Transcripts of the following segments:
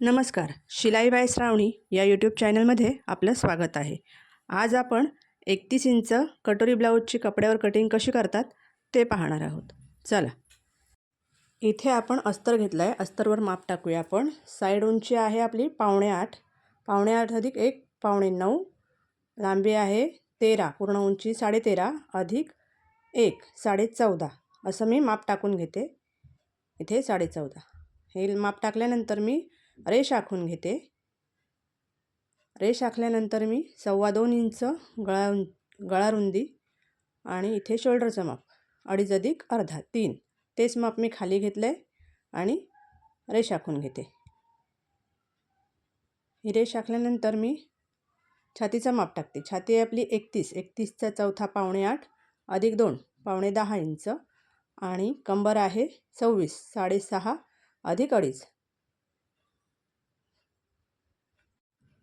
नमस्कार शिलाई बाय श्रावणी या यूट्यूब चॅनलमध्ये आपलं स्वागत आहे. आज आपण एकतीस इंच कटोरी ब्लाऊजची कपड्यावर कटिंग कशी करतात ते पाहणार आहोत. चला. इथे आपण अस्तर घेतलं आहे अस्तरवर माप टाकूया आपण. साईड उंची आहे आपली पावणे आठ. पावणे आठ अधिक एक पावणे नऊ. लांबी आहे तेरा पूर्ण उंची साडेतेरा अधिक एक साडे चौदा. असं मी माप टाकून घेते. इथे साडे चौदा. हे माप टाकल्यानंतर मी रेष आखून घेते. रेष आखल्यानंतर मी सव्वा दोन इंच गळा गळा रुंदी आणि इथे शोल्डरचं माप. अडीच अधिक अर्धा तीन. तेच माप मी खाली घेतलं आहे आणि रेष आखून घेते. ही रेष आखल्यानंतर मी छातीचं माप टाकते. छाती आहे आपली एकतीस. एकतीसचा चौथा पावणे आठ अधिक दोन पावणे दहा इंच आणि कंबर आहे सव्वीस साडेसहा अधिक अडीच.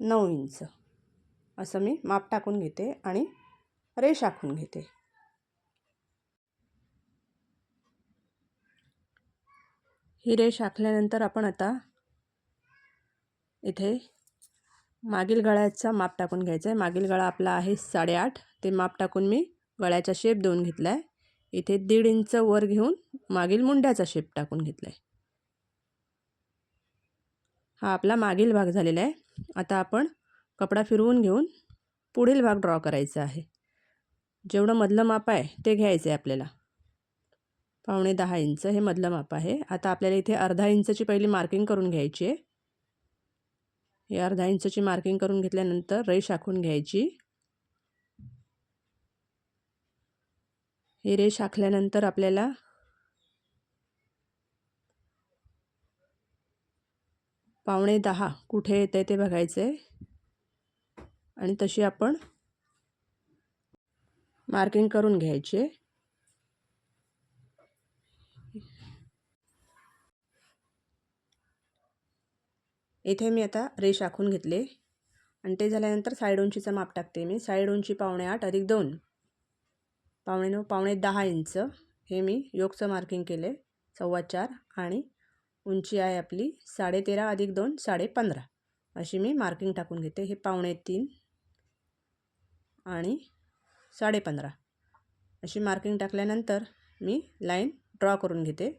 नऊ इंच. असं मी माप टाकून घेते आणि रेष आखून घेते. ही रेष आखल्यानंतर आपण आता इथे मागील गळ्याचा माप टाकून घ्यायचा आहे. मागील गळा आपला आहे साडेआठ. ते माप टाकून मी गळ्याचा शेप देऊन घेतला आहे इथे दीड इंच वर घेऊन मागील मुंड्याचा शेप टाकून घेतला आहे हा आपला मागील भाग झालेला आहे. आता आपण कपडा फिरवून घेऊन पुढील भाग ड्रॉ करायचा आहे. जेवढं मधलं माप आहे ते घ्यायचं आहे आपल्याला. पावणे दहा इंच हे मधलं माप आहे. आता आपल्याला इथे अर्धा इंचची पहिली मार्किंग करून घ्यायची आहे. हे अर्धा इंचची मार्किंग करून घेतल्यानंतर रेष आखून घ्यायची. ही रेष आखल्यानंतर आपल्याला पावणे दहा कुठे येते ते बघायचं. आहे आणि तशी आपण मार्किंग करून घ्यायची. इथे मी आता रेष आखून घेतले. आणि ते झाल्यानंतर साईड उंचीचा माप टाकते मी. साईड उंची पावणे आठ अधिक दोन. पावणे नऊ पावणे दहा इंच हे मी योगचं मार्किंग केले. सव्वा चार आणि उंची आहे आपली साडेतेरा अधिक दोन साडेपंधरा. अशी मी मार्किंग टाकून घेते. हे पावणे तीन आणि साडेपंधरा. अशी मार्किंग टाकल्यानंतर मी लाईन ड्रॉ करून घेते.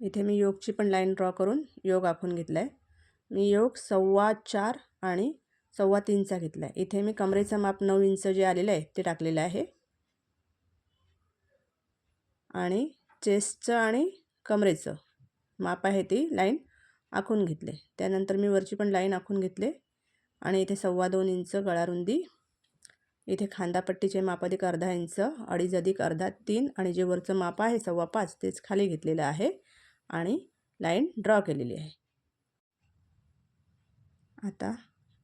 इथे मी योगची पण लाईन ड्रॉ करून योग आखून घेतला आहे मी योग सव्वा चार आणि सव्वा तीनचा घेतला आहे इथे मी कमरेचं माप नऊ इंच जे आलेलं आहे ते टाकलेलं आहे. आणि चेस्टचं आणि कमरेचं. माप आहे ती लाईन आखून घेतले. त्यानंतर मी वरची पण लाईन आखून घेतले आणि इथे सव्वा दोन इंच गळारुंदी इथे खांदापट्टीचे माप अधिक अर्धा इंच अडीच अधिक अर्धा तीन आणि जे वरचं माप आहे सव्वा पाच तेच खाली घेतलेलं आहे आणि लाईन ड्रॉ केलेली आहे. आता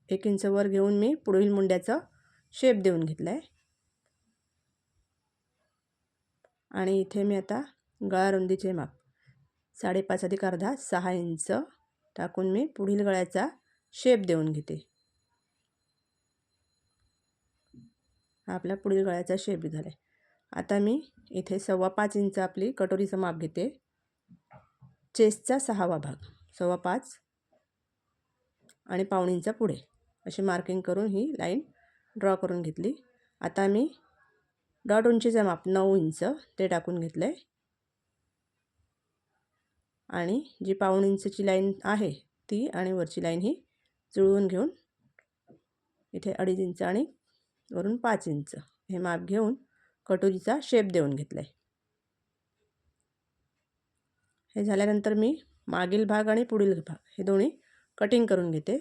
एक इंच वर घेऊन मी पुढील मुंड्याचं शेप देऊन घेतलं आहे आणि इथे मी आता गळारुंदीचे माप साडेपाच अधिक अर्धा सहा इंच. टाकून मी पुढील गळ्याचा शेप देऊन घेते. हा आपला पुढील गळ्याचा शेप झाला आहे आता मी इथे सव्वा पाच इंच आपली कटोरीचं माप घेते. चेस्टचा सहावा भाग. सव्वा पाच आणि पावणींचा पुढे. अशी मार्किंग करून ही लाईन ड्रॉ करून घेतली. आता मी डॉट उंचीचं माप नऊ इंच ते टाकून घेतलं आहे आणि जी पाऊण इंचची लाईन आहे ती आणि वरची लाईन ही जुळवून घेऊन इथे अडीच इंच आणि वरून पाच इंच हे माप घेऊन कटोरीचा शेप देऊन घेतला आहे हे झाल्यानंतर मी मागील भाग आणि पुढील भाग हे दोन्ही कटिंग करून घेते.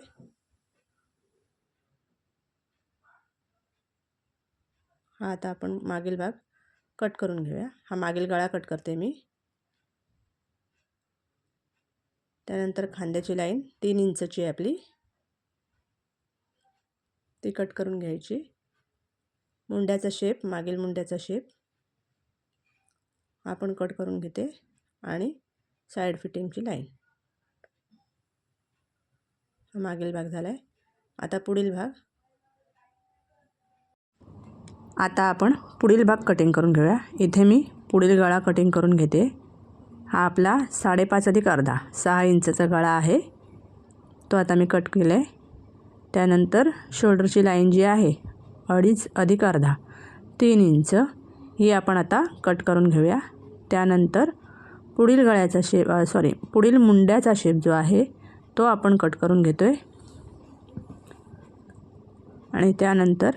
हा आता आपण मागील भाग कट करून घेऊया. हा मागील गळा कट करते मी. त्यानंतर खांद्याची लाईन तीन इंचची आहे आपली. ती कट करून घ्यायची. मुंड्याचा शेप मागील मुंड्याचा शेप आपण कट करून घेते. आणि साईड फिटिंगची लाईन हा मागील भाग झाला आहे आता पुढील भाग. आता आपण पुढील भाग कटिंग करून घेऊया. इथे मी पुढील गळा कटिंग करून घेते. हा आपला साडेपाच अधिक अर्धा सहा इंचाचा गळा आहे. तो आता मी कट केला आहे त्यानंतर शोल्डरची लाईन जी आहे अडीच अधिक अर्धा तीन इंच ही आपण आता कट करून घेऊया. त्यानंतर पुढील गळ्याचा शेप सॉरी पुढील मुंड्याचा शेप जो आहे तो आपण कट करून घेतो आहे आणि त्यानंतर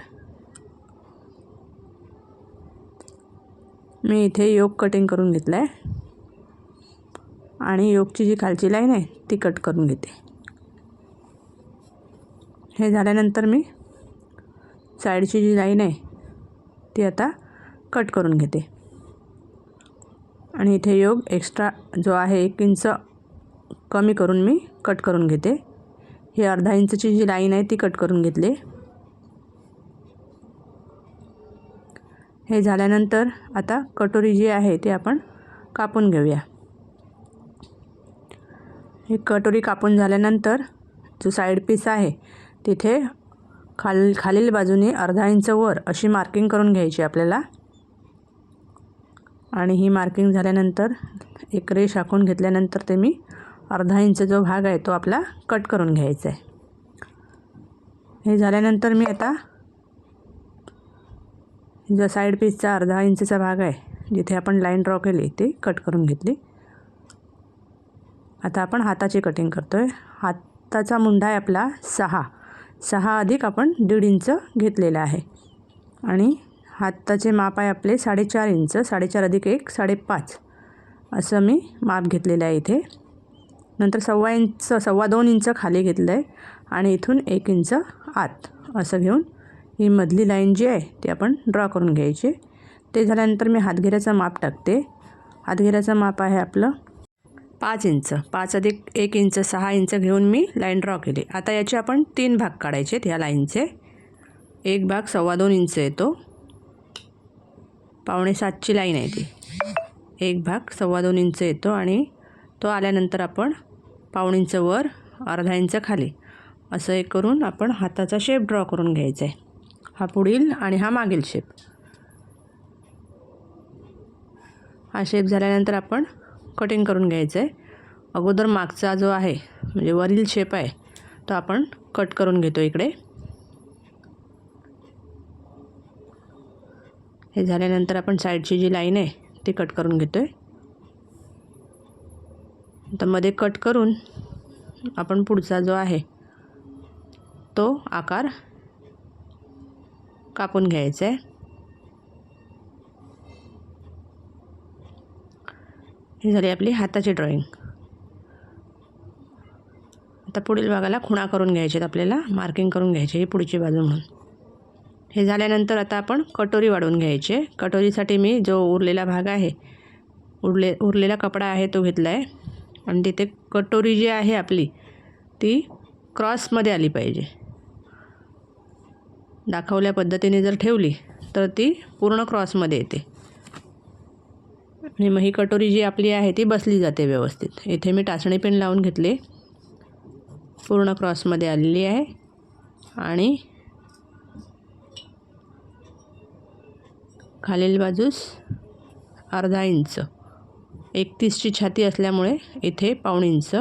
मी इथे योग कटिंग करून घेतलं आहे आणि योगची जी खालची लाईन आहे ती कट करून घेते. हे झाल्यानंतर मी साईडची जी लाईन आहे ती आता कट करून घेते. आणि इथे योग एक्स्ट्रा जो आहे एक इंच कमी करून मी कट करून घेते. ही अर्धा इंचची जी लाईन आहे ती कट करून घेतली. हे झाल्यानंतर आता कटोरी जी आहे ती आपण कापून घेऊया. हे कटोरी कापून झाल्यानंतर जो साईड पीस आहे तिथे खाल खालील बाजूने अर्धा इंच वर अशी मार्किंग करून घ्यायची आपल्याला. आणि ही मार्किंग झाल्यानंतर एक रेष आखून घेतल्यानंतर ते मी अर्धा इंच जो भाग आहे तो आपला कट करून घ्यायचा आहे. हे झाल्यानंतर मी आता जो साईड पीसचा अर्धा इंचचा भाग आहे जिथे आपण लाईन ड्रॉ केली ते कट करून घेतली. आता आपण हाताची कटिंग करतो आहे हाताचा मुंडा आहे आपला सहा. सहा अधिक आपण दीड इंच घेतलेला आहे. आणि हाताचे माप आहे आपले साडेचार इंच. साडेचार अधिक एक साडेपाच. असं मी माप घेतलेलं आहे इथे. नंतर सव्वा इंच सव्वा दोन इंच खाली घेतलं आहे आणि इथून एक इंच आत. असं घेऊन ही मधली लाईन जी आहे ती आपण ड्रॉ करून घ्यायची. ते झाल्यानंतर मी हातघेऱ्याचं माप टाकते. हातघेऱ्याचं माप आहे आपलं पाच इंच पाच अधिक एक इंच सहा इंच घेऊन मी लाईन ड्रॉ केली. आता याचे आपण तीन भाग काढायचे ह्या लाईनचे एक भाग सव्वा दोन इंच येतो. पावणे सातची लाईन आहे ती. एक भाग सव्वा दोन इंच येतो आणि तो आल्यानंतर आपण पाऊण इंच वर अर्धा इंच खाली. असं एक करून आपण हाताचा शेप ड्रॉ करून घ्यायचा आहे. हा पुढील आणि हा मागील शेप हा शेप झाल्यानंतर आपण कटिंग करून घ्यायचं आहे अगोदर मागचा जो आहे म्हणजे वरील शेप आहे तो आपण कट करून घेतो इकडे. हे झाल्यानंतर आपण साईडची जी लाईन आहे ती कट करून घेतो आहे तर मध्ये कट करून आपण पुढचा जो आहे तो आकार कापून घ्यायचा आहे ही झाली आपली हाताची ड्रॉईंग आता पुढील भागाला खुणा करून घ्यायचे आहेत आपल्याला मार्किंग करून घ्यायचे ही पुढची बाजू म्हणून. हे झाल्यानंतर आता आपण कटोरी वाढवून घ्यायचे कटोरीसाठी मी जो उरलेला भाग आहे उरले उरलेला कपडा आहे तो घेतला आहे आणि तिथे कटोरी जी आहे आपली ती क्रॉसमध्ये आली पाहिजे. दाखवल्या पद्धतीने जर ठेवली तर ती पूर्ण क्रॉसमध्ये येते. आणि मग ही कटोरी जी आपली आहे ती बसली जाते व्यवस्थित. इथे मी टाचणी पेन लावून घेतले. पूर्ण क्रॉसमध्ये आलेली आहे. आणि खालील बाजूस अर्धा इंच एकतीसची छाती असल्यामुळे इथे पाऊण इंच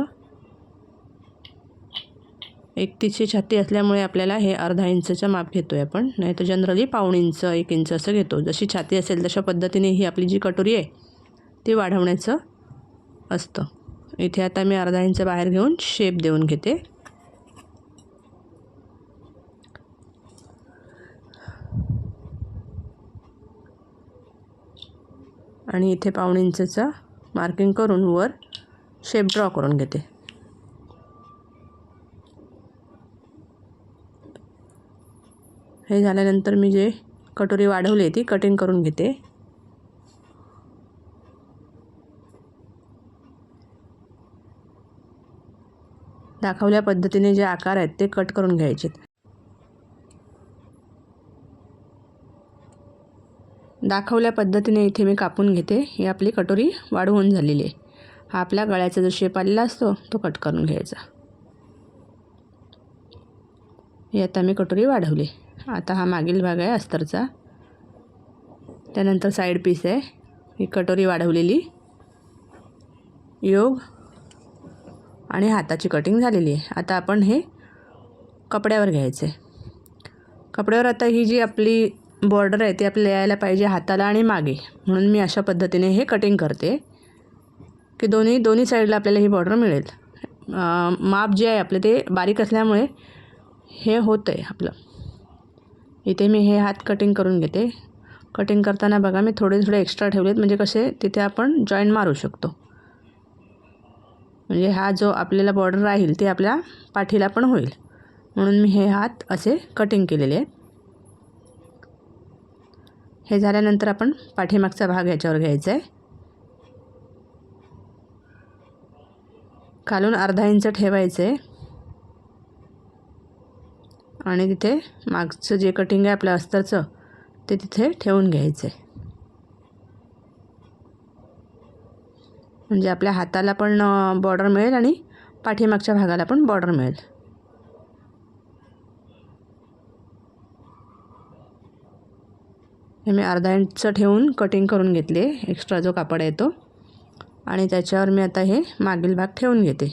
एकतीसची छाती असल्यामुळे आपल्याला हे अर्धा इंचचं माप घेतो आहे आपण. नाही तर जनरली पाऊण इंच एक इंच असं घेतो. जशी छाती असेल तशा पद्धतीने ही आपली जी कटोरी आहे ते वाढवण्याचं असतं. इथे आता मी अर्धा इंच बाहेर घेऊन शेप देऊन घेते. आणि इथे पाऊण इंचचं मार्किंग करून वर शेप ड्रॉ करून घेते. हे झाल्यानंतर मी जे कटोरी वाढवली ती कटिंग करून घेते. दाखवल्या पद्धतीने जे आकार आहेत ते कट करून घ्यायचे दाखवल्या पद्धतीने इथे मी कापून घेते. ही आपली कटोरी वाढवून झालेली आहे. हा आपल्या गळ्याचा जो शेप आलेला असतो तो कट करून घ्यायचा. ही आता मी कटोरी वाढवली. आता हा मागील भाग आहे अस्तरचा. त्यानंतर साईड पीस आहे. ही कटोरी वाढवलेली. योग आणि हाताची कटिंग झालेली आहे. आता आपण हे कपड्यावर घ्यायचं. आहे कपड्यावर आता ही जी आपली बॉर्डर आहे ती आपल्याला यायला पाहिजे हाताला आणि मागे. म्हणून मी अशा पद्धतीने हे कटिंग करते की दोन्ही दोन्ही साईडला आपल्याला ही बॉर्डर मिळेल. माप जे आहे आपलं ते बारीक असल्यामुळे हे होतं आहे आपलं. इथे मी हे हात कटिंग करून घेते. कटिंग करताना बघा मी थोडे थोडे एक्स्ट्रा ठेवलेत. म्हणजे कसे? तिथे आपण जॉईंट मारू शकतो. म्हणजे हा जो आपल्याला बॉर्डर राहील ते आपल्या पाठीला पण होईल. म्हणून मी हे हात असे कटिंग केलेले आहेत. हे झाल्यानंतर आपण पाठीमागचा भाग याच्यावर घ्यायचा आहे. खालून अर्धा इंच ठेवायचं. आहे आणि तिथे मागचं जे कटिंग आहे आपल्या अस्तरचं ते तिथे ठेवून घ्यायचं. आहे म्हणजे आपल्या हाताला पण बॉर्डर मिळेल आणि पाठीमागच्या भागाला पण बॉर्डर मिळेल. हे मी अर्धा इंचचं ठेवून कटिंग करून घेतले. एक्स्ट्रा जो कापड आहे तो. आणि त्याच्यावर मी आता हे मागील भाग ठेवून घेते.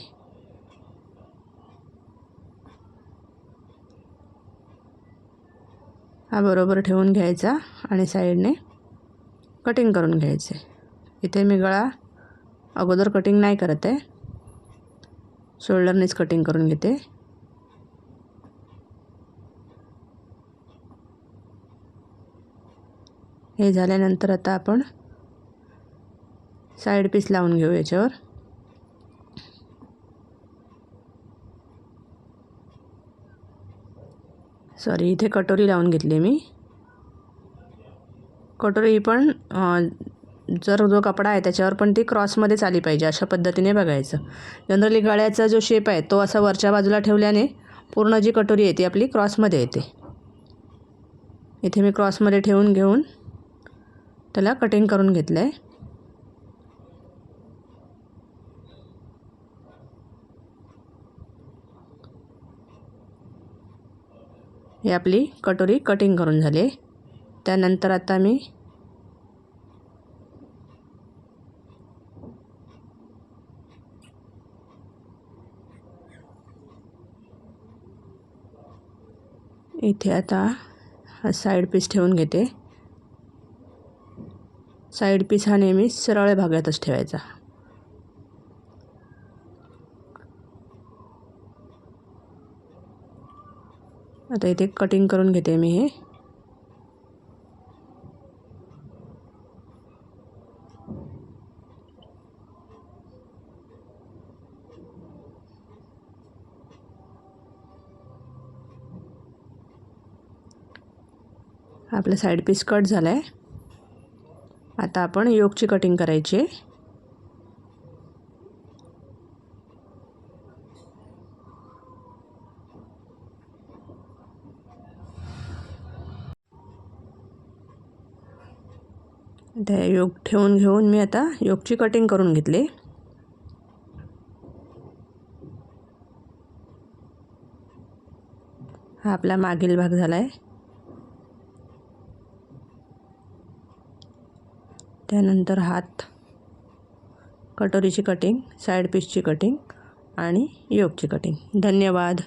हा बरोबर ठेवून घ्यायचा आणि साईडने कटिंग करून घ्यायचे. इथे मी गळा अगोदर कटिंग नाही करत आहे. शोल्डरनेच कटिंग करून घेते. हे झाल्यानंतर आता आपण साईड पीस लावून घेऊ याच्यावर. सॉरी इथे कटोरी लावून घेतली मी. कटोरी पण जर जो कपडा आहे त्याच्यावर पण ती क्रॉसमध्येच आली पाहिजे अशा पद्धतीने बघायचं. जनरली गळ्याचा जो शेप आहे तो असा वरच्या बाजूला ठेवल्याने पूर्ण जी कटोरी आहे ती आपली क्रॉसमध्ये येते. इथे मी क्रॉसमध्ये ठेवून घेऊन त्याला कटिंग करून घेतलं आहे ही आपली कटोरी कटिंग करून झाली आहे. त्यानंतर आता मी इथे आता हा साईड पीस ठेवून घेते. साईड पीस हा नेहमी सरळ भागातच ठेवायचा. आता इथे कटिंग करून घेते मी हे. आपला साईड पीस कट झाला आहे आता आपण योगची कटिंग करायची. आहे त्या योग ठेवून घेऊन मी आता योगची कटिंग करून घेतली. हा आपला मागील भाग झाला आहे त्यानंतर हात. कटोरीची कटिंग साईड पीसची कटिंग आणि योगची कटिंग धन्यवाद.